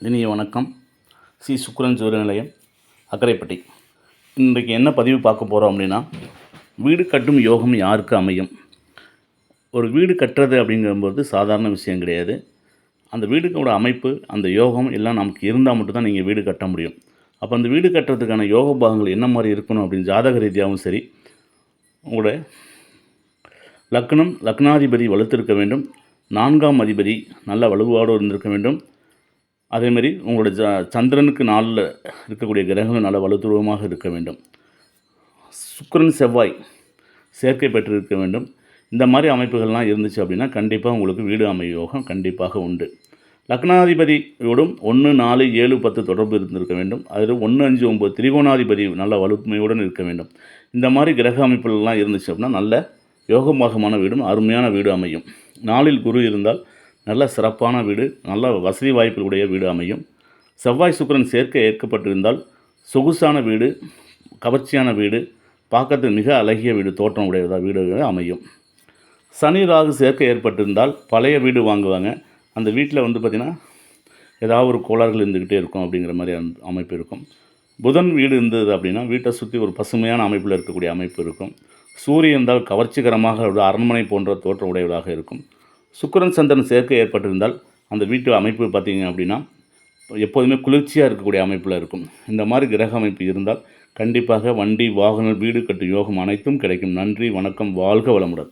இனிய வணக்கம். சி. சுக்ரன் சூரிய நிலையம் அக்கரைப்பட்டி. இன்றைக்கு என்ன பதிவு பார்க்க போகிறோம் அப்படின்னா வீடு கட்டும் யோகம் யாருக்கு அமையும்? ஒரு வீடு கட்டுறது அப்படிங்கும்போது சாதாரண விஷயம் கிடையாது. அந்த வீடுக்கோட அமைப்பு அந்த யோகம் எல்லாம் நமக்கு இருந்தால் மட்டும்தான் நீங்கள் வீடு கட்ட முடியும். அப்போ அந்த வீடு கட்டுறதுக்கான யோக பாகங்கள் என்ன மாதிரி இருக்கணும் அப்படின்னு ஜாதக ரீதியாகவும் சரி உங்களோட லக்னம் லக்னாதிபதி வலுத்திருக்க வேண்டும். நான்காம் அதிபதி நல்ல வலுவோடு இருந்திருக்க வேண்டும். அதேமாரி உங்களோட ஜ சந்திரனுக்கு நாளில் இருக்கக்கூடிய கிரகங்கள் நல்ல வலுத்துருவமாக இருக்க வேண்டும். சுக்கரன் செவ்வாய் சேர்க்கை பெற்றிருக்க வேண்டும். இந்த மாதிரி அமைப்புகள்லாம் இருந்துச்சு அப்படின்னா கண்டிப்பாக உங்களுக்கு வீடு அமைய யோகம் கண்டிப்பாக உண்டு. லக்னாதிபதியோடும் ஒன்று நாலு ஏழு பத்து தொடர்பு இருந்திருக்க வேண்டும். அதில் ஒன்று அஞ்சு ஒம்பது திரிகோணாதிபதி நல்ல வலுமையுடன் இருக்க வேண்டும். இந்த மாதிரி கிரக அமைப்புகள்லாம் இருந்துச்சு அப்படின்னா நல்ல யோகமாகமான வீடும் அருமையான வீடு அமையும். நாளில் குரு இருந்தால் நல்ல சிறப்பான வீடு நல்ல வசதி வாய்ப்புகளுடைய வீடு அமையும். செவ்வாய் சுக்கிரன் சேர்க்கை ஏற்கப்பட்டிருந்தால் சொகுசான வீடு கவர்ச்சியான வீடு பார்க்கறதுக்கு மிக அழகிய வீடு தோற்றம் உடையதாக வீடு அமையும். சனி ராகு சேர்க்கை ஏற்பட்டிருந்தால் பழைய வீடு வாங்குவாங்க. அந்த வீட்டில் வந்து பார்த்திங்கன்னா ஏதாவது ஒரு கோளாறுகள் இருந்துக்கிட்டே இருக்கும் அப்படிங்கிற மாதிரி அந் அமைப்பு இருக்கும். புதன் வீடு இருந்தது அப்படின்னா வீட்டை சுற்றி ஒரு பசுமையான அமைப்பில் இருக்கக்கூடிய அமைப்பு இருக்கும். சூரியன் இருந்தால் கவர்ச்சிகரமாக அரண்மனை போன்ற தோற்ற உடையவராக இருக்கும். சுக்கிரன் சந்திரன் சேர்க்கை ஏற்பட்டிருந்தால் அந்த வீட்டு அமைப்பு பார்த்தீங்க அப்படின்னா எப்போதுமே குளிர்ச்சியாக இருக்கக்கூடிய அமைப்பில் இருக்கும். இந்த மாதிரி கிரக அமைப்பு இருந்தால் கண்டிப்பாக வண்டி வாகனம் வீடு கட்டும் யோகம் அனைத்தும் கிடைக்கும். நன்றி வணக்கம் வாழ்க வளமுடன்.